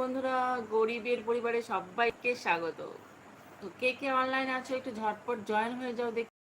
বন্ধুরা, গরিবের পরিবারে সবাইকে স্বাগত। তো কে কে অনলাইন আছো একটু ঝটপট জয়েন হয়ে যাও, দেখি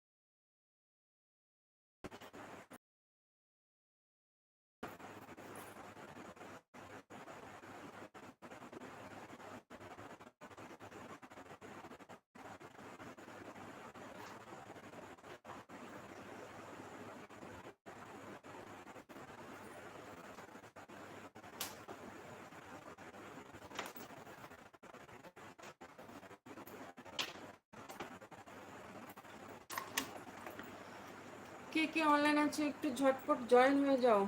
কে কে অনলাইন আছে একটু ঝটপট জয়েন হয়ে যাও।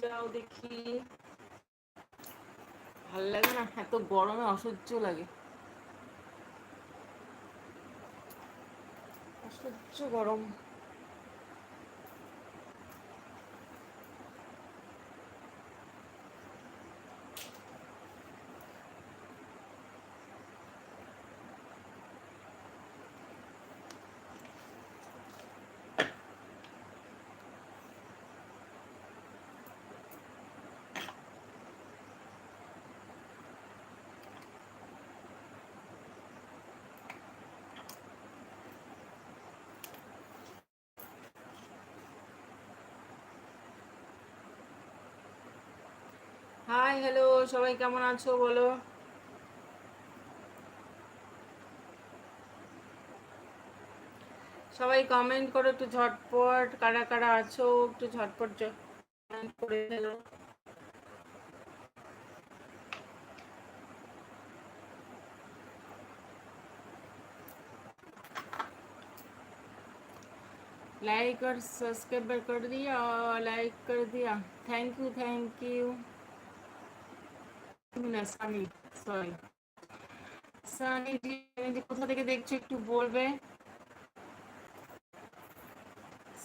যাও দেখি। ভালো লাগে না? এত গরমে অসহ্য লাগে। অসহ্য গরম। হাই হ্যালো সবাই কেমন আছো বলো সবাই কমেন্ট করো একটু ঝটপট কারা কারা আছো একটু ঝটপট কমেন্ট করে ফেলো लाइक और सब्सक्राइब कर दिया और लाइक कर दिया थैंक यू थैंक यू না সানি সরি সানি জি কোথা থেকে দেখছ একটু বলবে?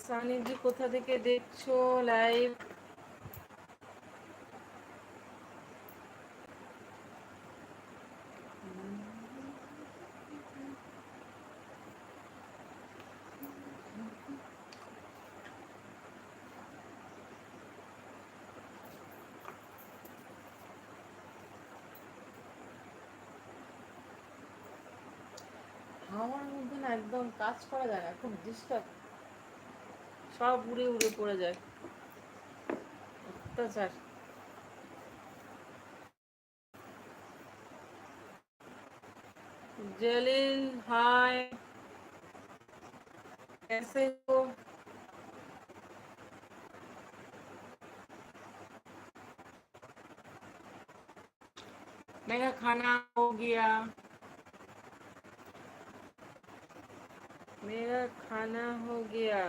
সানি জি কোথা থেকে দেখছ লাইভ একদম কাজ করা যায় না খুব ডিস্টার্ব সব উড়ে উড়ে পড়ে যায় অত্যাচার जलील हाय कैसे हो मेरा खाना हो गया मेरा खाना हो गया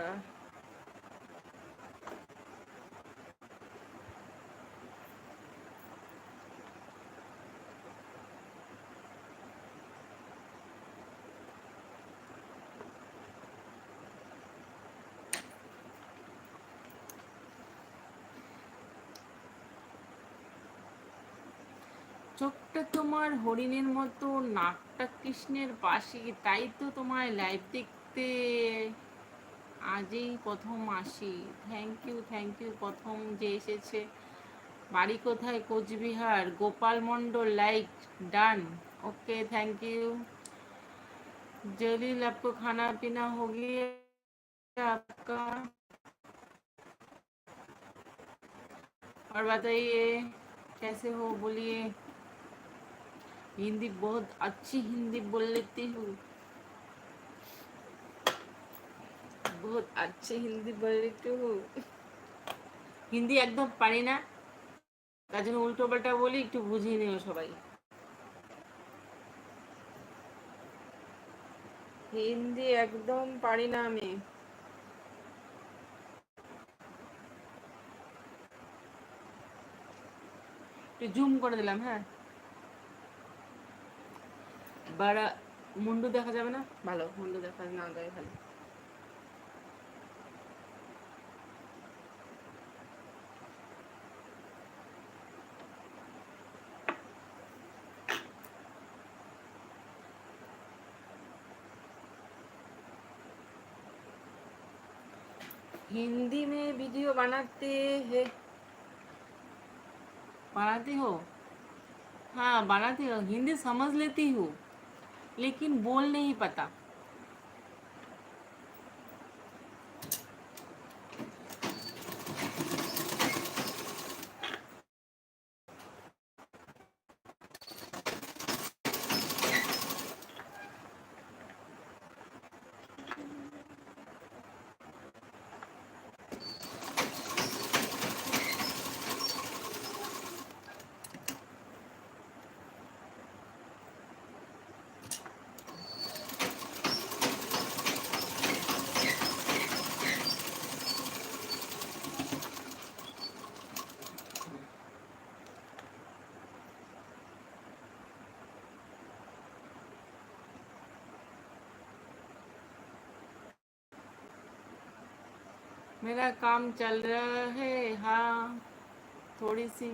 চোখটা তোমার হরিণের মতো নাকটা কৃষ্ণের পাশে তাই তো তোমার লাইভ দেখতে আজই প্রথম আসি থ্যাংক ইউ থ্যাংক ইউ প্রথম যে এসেছে বাড়ি কোথায় Cooch Behar Gopal Mondal like done okay thank you Jalil आपको खाना पीना हो गया आपका और बताइए कैसे हो बोलिए हिंदी बहुत अच्छी हिंदी बोल लेती हूँ बहुत अच्छी হিন্দি বলে একটু হিন্দি একদম পারি না তার জন্য উল্টো পাল্টা বলি একটু বুঝিয়ে নিও সবাই হিন্দি একদম পারি না আমি একটু জুম করে দিলাম হ্যাঁ বাড়া মুন্ডু দেখা যাবে না ভালো মুন্ডু দেখা না গায়ে ভালো हिंदी में वीडियो बनाते है। बनाती हो? हाँ बनाती हो। हिंदी समझ लेती हूँ, लेकिन बोल नहीं पता। मेरा काम चल रहा है हाँ थोड़ी सी।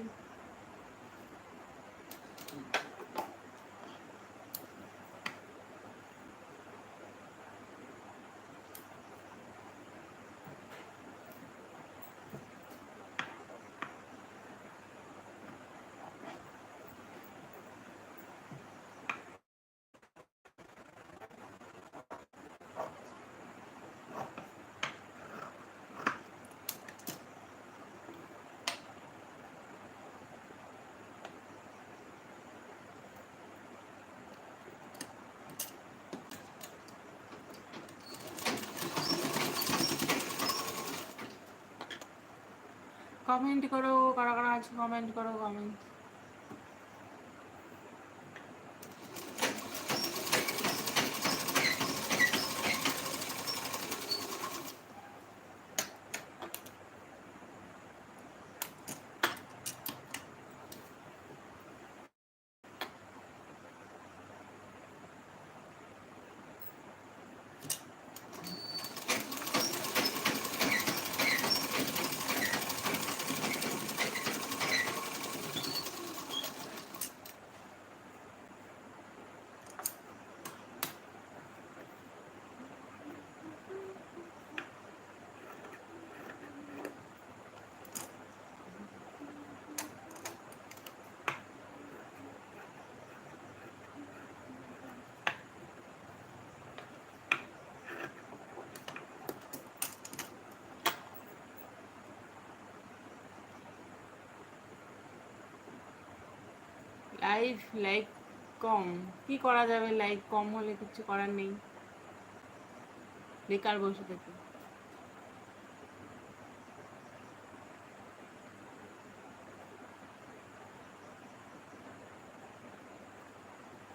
কমেন্ট করো কারা কারা আছে কমেন্ট করো কমেন্ট লাইভ লাইক কম। কি করা যাবে লাইক কম হলে কিছু করার নেই। বেকার বসে থেকে।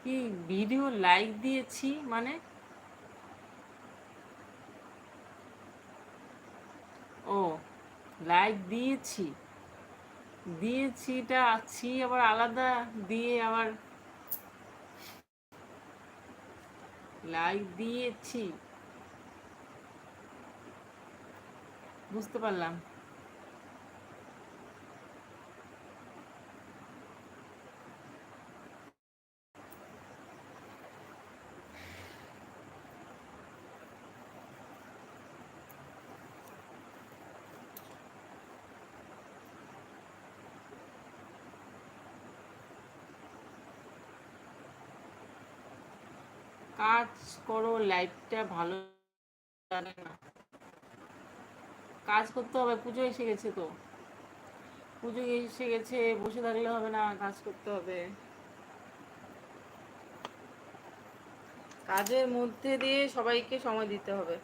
কি ভিডিও লাইক দিয়েছি মানে? ও লাইক দিয়েছি। দিয়েছিটা আছি আবার আলাদা দিয়ে আবার লাইক দিয়েছি। বুঝতে পারলাম। কাজ করো লাইফটা ভালো জানে না। কাজ করতে হবে, পুজো এসে গেছে তো। পুজো এসে গেছে, বসে থাকলে হবে না, কাজ করতে হবে। কাজের মধ্যে দিয়ে সবাইকে সময় দিতে হবে।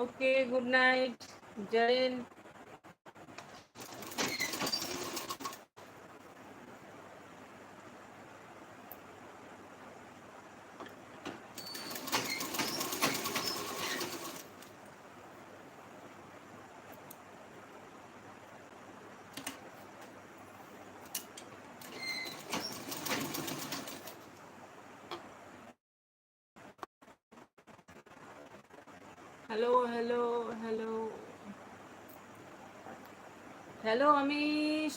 Okay good night join hello hello hello hello আমি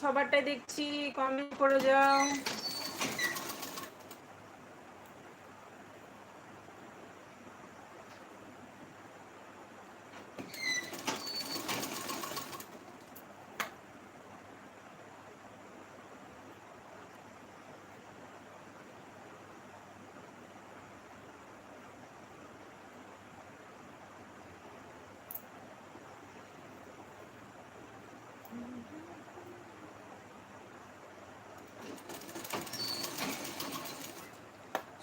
সবারটাই দেখছি। কমেন্ট করে যাও।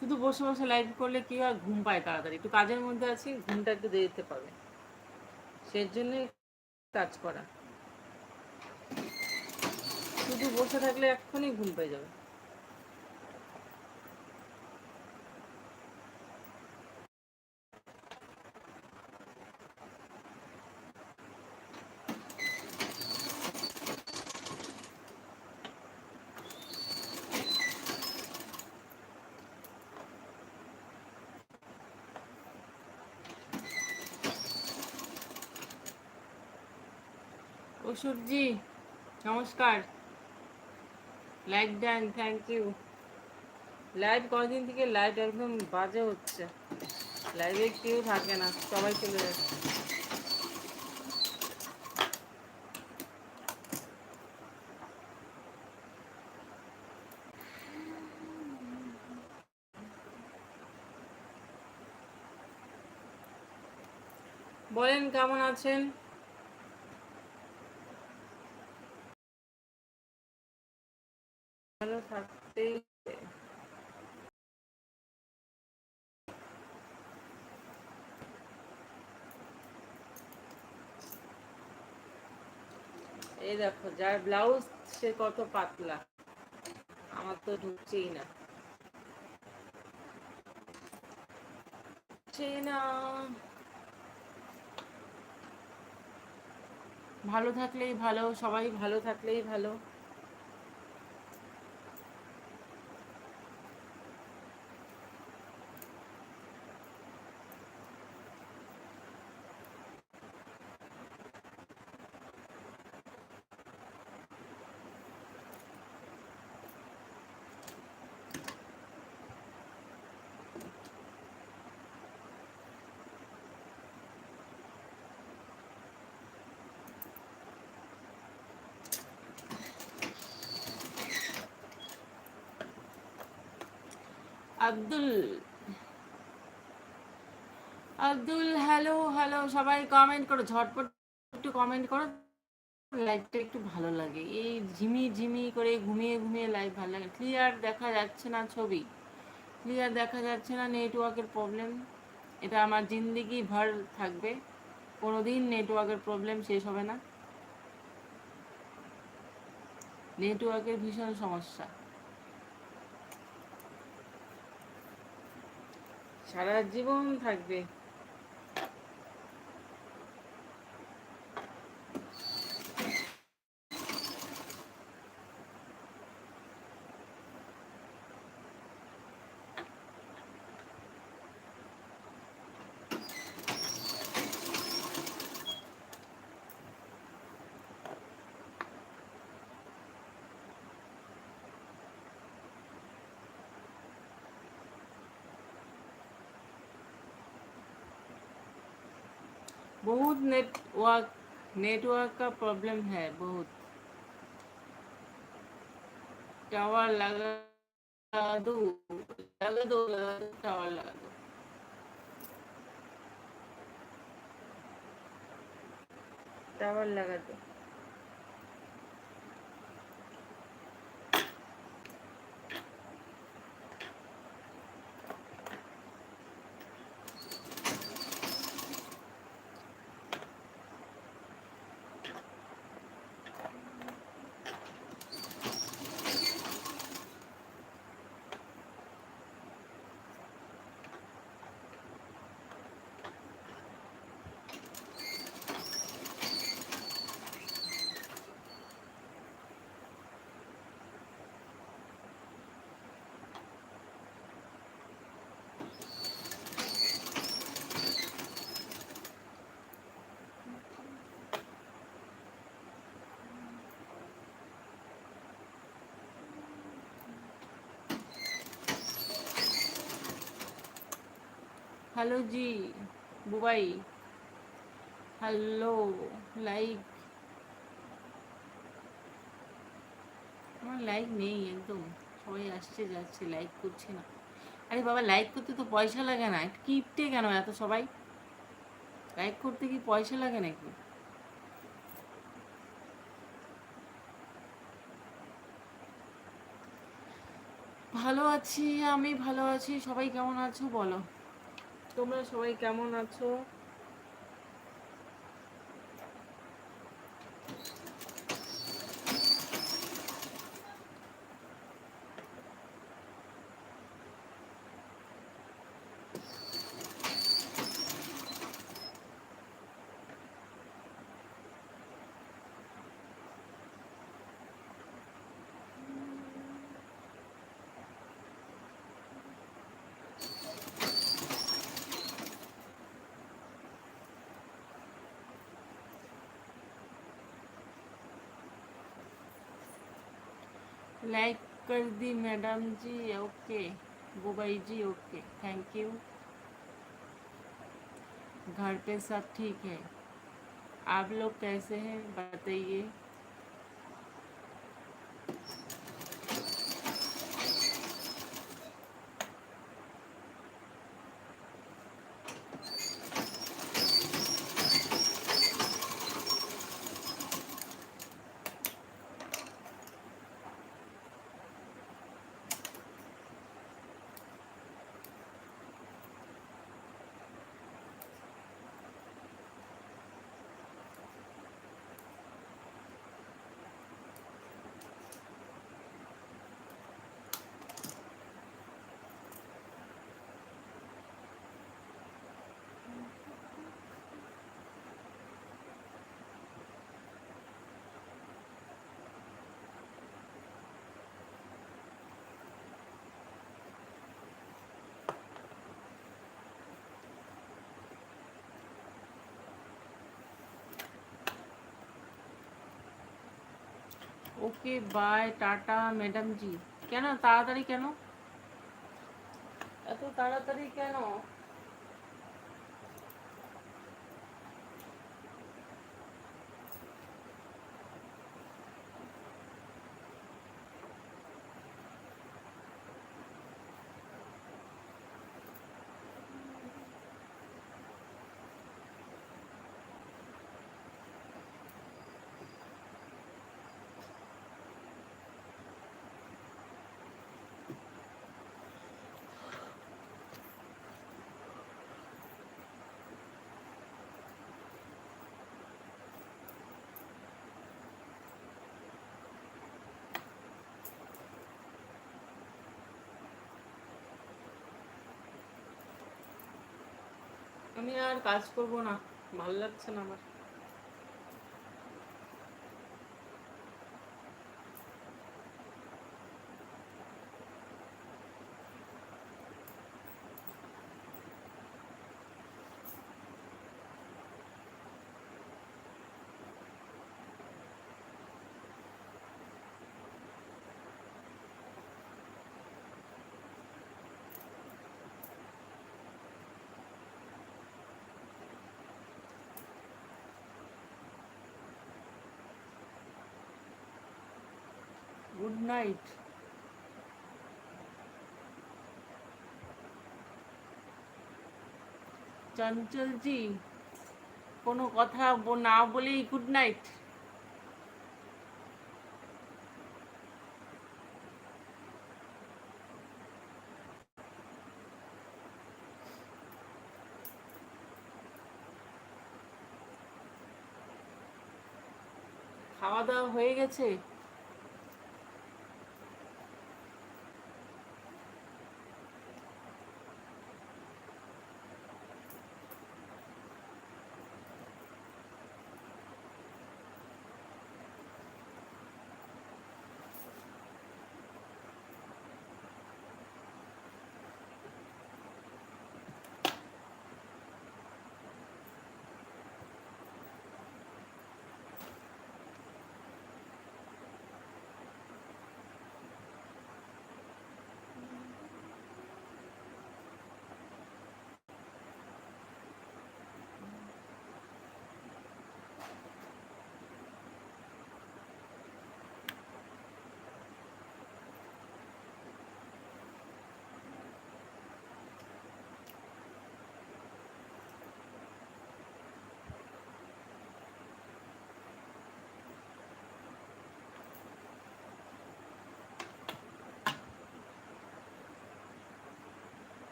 শুধু বসে বসে লাইভ করলে কি হয়? ঘুম পায় তাড়াতাড়ি। একটু কাজের মধ্যে আছি, ঘুমটা একটু দিতে পাবে। সেই জন্যই কাজ করা। শুধু বসে থাকলে এক্ষুনি ঘুম পেয়ে যাবে। অসুরজি, নমস্কার। Live done thank you live কদিন থেকে লাইভ একদম বাজে হচ্ছে। লাইভে কেউ থাকে না, সবাই চলে যাচ্ছে বলেন, কেমন আছেন ভালো থাকতেই হবে। এই দেখো, যার ব্লাউজ সে কত পাতলা। আমার তো ঢুকছেই না। ভালো থাকলেই ভালো, সবাই ভালো থাকলেই ভালো। আব্দুল আব্দুল হ্যালো হ্যালো সবাই কমেন্ট করো, ঝটপট একটু কমেন্ট করো। লাইভটা একটু ভালো লাগে। এই ঝিমি ঝিমি করে ঘুমিয়ে ঘুমিয়ে লাইভ ভালো লাগে। ক্লিয়ার দেখা যাচ্ছে না ছবি। ক্লিয়ার দেখা যাচ্ছে না নেটওয়ার্কের প্রবলেম এটা আমার জিন্দিগি ভর থাকবে। কোনোদিন নেটওয়ার্কের প্রবলেম শেষ হবে না। নেটওয়ার্কের ভীষণ সমস্যা। সারা জীবন থাকবে। बहुत नेटवर्क नेटवर्क का प्रॉब्लम है बहुत। टावर लगा दो लगा दो लगा दो टावर लगा दो। टावर लगा दो। Hello ji Bubai hello like আমার লাইক নেই একদম। সবাই আসছে, যাচ্ছে লাইক করছে না। আরে বাবা লাইক করতে তো পয়সা লাগে না। কিপটে কেন এত সবাই? লাইক করতে কি পয়সা লাগে নাকি? ভালো আছি, আমি ভালো আছি। সবাই কেমন আছো বলো? তোমরা সবাই কেমন আছো? लाइक कर दी, madam ji, okay. Gubai ji, okay. Thank you घर पे सब ठीक है। आप लोग कैसे हैं, बताइए। Okay bye tata madam ji কেন? তাড়াতাড়ি কেন? এত তাড়াতাড়ি কেন? আমি আর কাজ করব না ভালো লাগছে না আমার। গুড নাইট চঞ্চলজি কোনো কথা না বলেই গুড নাইট খাওয়া দাওয়া হয়ে গেছে?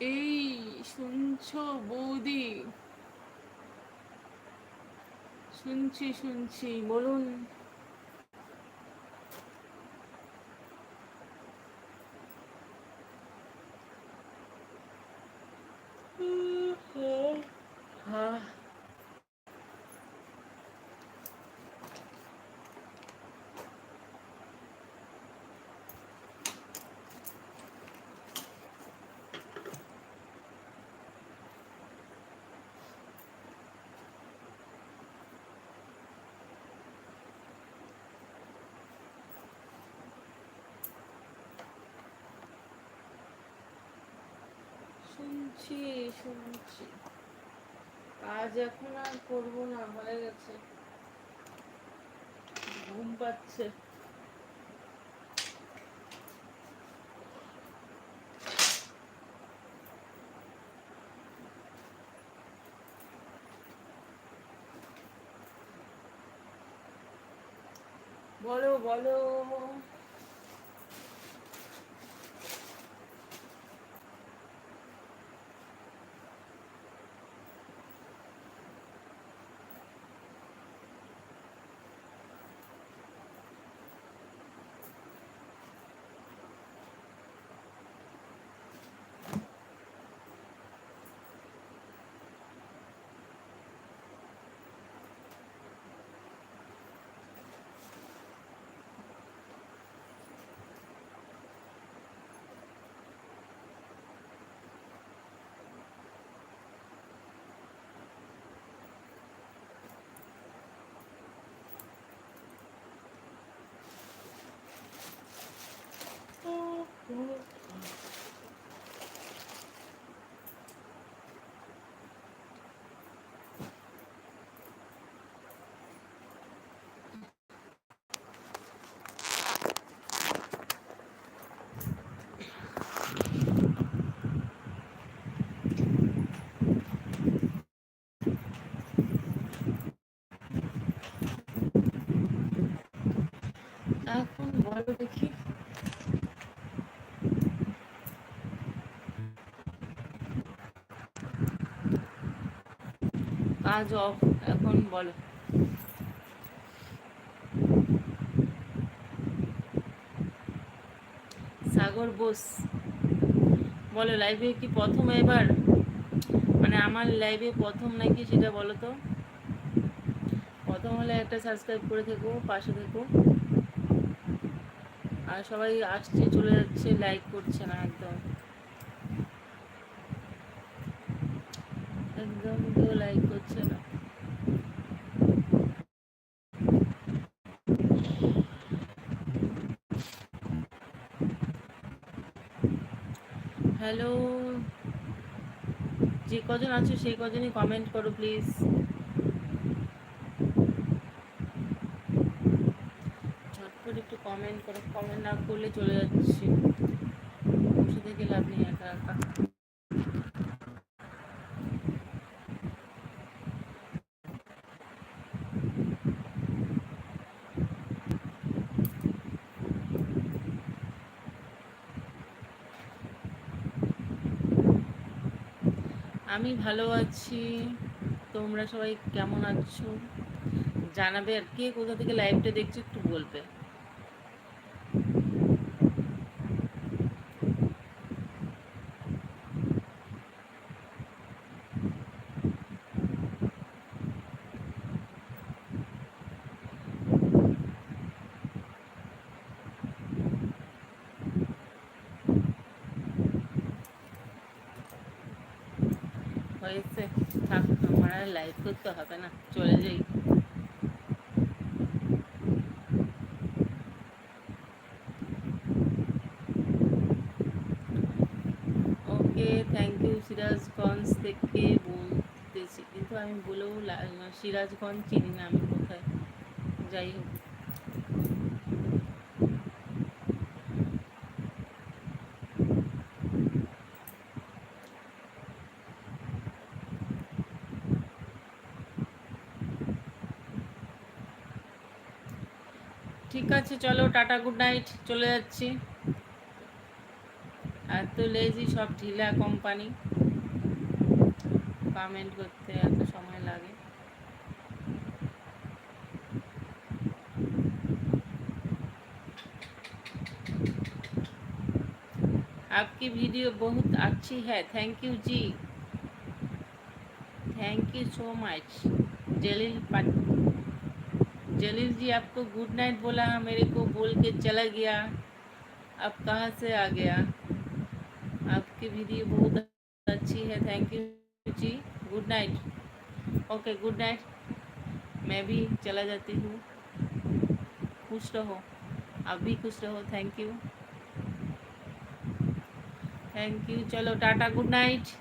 এই শুনছো বৌদি? শুনছি শুনছি বলুন হ্যাঁ শুনছি শুনছি। কাজ এখন আর করব না হয়ে গেছে। ঘুম পাচ্ছে। বলো বলো। এখন বলো দেখি কাজ অফ এখন বলো। সাগর বোস, বলো লাইভে কি প্রথম এবার? মানে আমার লাইভে প্রথম নাকি সেটা বলো তো? প্রথম হলে একটা সাবস্ক্রাইব করে থেকো, পাশে থেকো। আর সবাই আসছে, চলে যাচ্ছে লাইক করছে না একদম একদম কেউ লাইক করছে না হ্যালো। যে কজন আছো সেই কজনই কমেন্ট করো প্লিজ ঝটপট একটু কমেন্ট করো। কমেন্ট না করলে চলে যাচ্ছে। বসে থেকে লাভ নেই, একা একা। আমি ভালো আছি। তোমরা সবাই কেমন আছো? জানাবে আর কে কোথা থেকে লাইভটা দেখছ একটু বলবে। হয়েছে। থাক, আমার আর লাইভ করতে হবে না, চলে যাই। ওকে থ্যাংক ইউ সিরাজগঞ্জ থেকে বলতেছি। কিন্তু আমি বলেও সিরাজগঞ্জ চিনি না আমি কোথায়। যাই হোক ঠিক আছে চলো টাটা গুড নাইট চলে যাচ্ছি এত লেজি সব ঢিলা কোম্পানি কমেন্ট করতে এত সময় লাগে आपकी वीडियो बहुत अच्छी है thank you ji thank you so much Jalil पट जलील जी आपको गुड नाइट बोला, मेरे को बोल के चला गया। अब कहाँ से आ गया? आपकी वीडियो बहुत अच्छी है thank you ji. Good night okay good night मैं भी चला जाती हूँ। खुश रहो। आप भी खुश रहो थैंक यू थैंक यू चलो, टाटा गुड नाइट